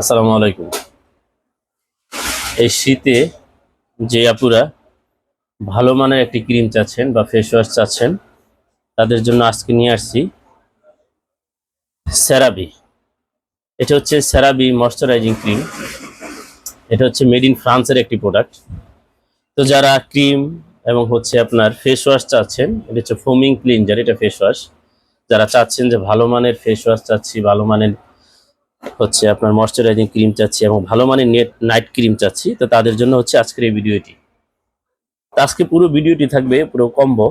আসসালামু আলাইকুম। এই শীতে যে আপুরা ভালো মানের একটি ক্রিম চাচ্ছেন বা ফেস ওয়াশ চাচ্ছেন, তাদের জন্য আজকে নিয়ে আসছি সেরাবি এটা হচ্ছে সেরাবি ময়শ্চারাইজিং ক্রিম এটা হচ্ছে মেড ইন ফ্রান্সের একটি প্রোডাক্ট তো যারা ক্রিম এবং হচ্ছে আপনার ফেস ওয়াশ চাচ্ছেন, এটা হচ্ছে ফোমিং ক্লিনজার এটা ফেস ওয়াশ যারা চাচ্ছেন যে ভালো মানের ফেস ওয়াশ চাচ্ছি, ভালো মানের হচ্ছে আপনার ময়শ্চারাইজিং ক্রিম চাচ্ছি এবং ভালো মানের নেট নাইট ক্রিম চাচ্ছি। তো তাদের জন্য হচ্ছে আজকের এই ভিডিওটি তো আজকে পুরো ভিডিওটি থাকবে পুরো কম্বো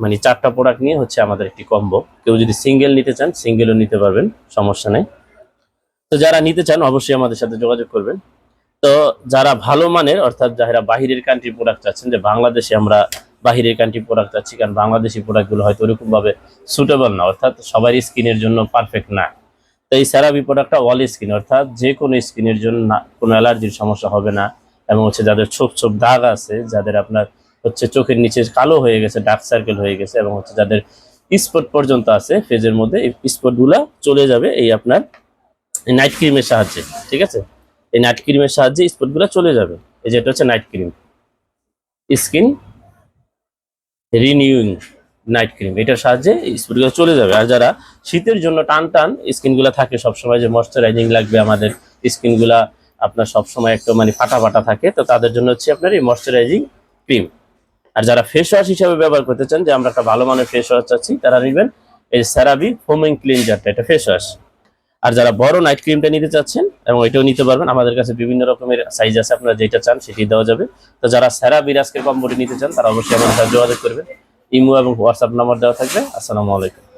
মানে চারটা প্রোডাক্ট নিয়ে হচ্ছে আমাদের একটি কম্বো কেউ যদি সিঙ্গেল নিতে চান সিঙ্গেলও নিতে পারবেন, সমস্যা নেই। তো যারা নিতে চান, অবশ্যই আমাদের সাথে যোগাযোগ করবেন। তো যারা ভালো মানের, অর্থাৎ যারা বাহিরের কান্ট্রি প্রোডাক্ট চাচ্ছেন, যে বাংলাদেশে আমরা বাহিরের কান্ট্রি প্রোডাক্ট চাচ্ছি, কারণ বাংলাদেশি প্রোডাক্টগুলো হয়তো ওরকমভাবে সুটেবল না, অর্থাৎ সবারই স্কিনের জন্য পারফেক্ট না। এই সেরাবি প্রোডাক্টটা অল স্কিন অর্থাৎ যে কোনো স্কিনের জন্য কোনো অ্যালার্জির সমস্যা হবে না এবং হচ্ছে যাদের ছোপ ছোপ দাগ আছে, যাদের আপনার হচ্ছে চোখের নিচে কালো হয়ে গেছে ডার্ক সার্কেল হয়ে গেছে এবং হচ্ছে যাদের স্পট পর্যন্ত আছে ফেজের মধ্যে এই স্পটগুলো চলে যাবে এই আপনার নাইট ক্রিমের সাহায্যে, ঠিক আছে? এই নাইট ক্রিমের সাহায্যে স্পটগুলো চলে যাবে। এই যেটা হচ্ছে night cream skin renewing night cream. এটার সাহায্যে স্পটগুলো চলে যাবে। আর যারা শীতের জন্য টান টান স্কিনগুলো থাকে সবসময় যে ময়শ্চারাইজিং লাগবে, আমাদের স্কিনগুলা আপনার সবসময় একটু মানে ফাটা ফাটা থাকে, তো তাদের জন্য হচ্ছে আপনার এই ময়শ্চারাইজিং ক্রিম। আর যারা ফেস ওয়াশ হিসাবে ব্যবহার করতে চান, যে আমরা একটা ভালো মানের ফেস ওয়াশ চাচ্ছি, তারা নেবেন এই স্যারাবি ফোমিং ক্লিনজারটা এটা ফেস ওয়াশ আর যারা বড় নাইট ক্রিমটা নিতে চাচ্ছেন, এবং এটাও নিতে পারবেন, আমাদের কাছে বিভিন্ন রকমের সাইজ আছে, আপনারা যেটা চান সেটি দেওয়া যাবে। তো যারা স্যারাবির আজকের কম্বোটি নিতে চান, তারা অবশ্যই আমাদের সাথে যোগাযোগ করবেন। ইমো এবং হোয়াটসঅ্যাপ নাম্বার দেওয়া থাকবে। আসসালামু আলাইকুম।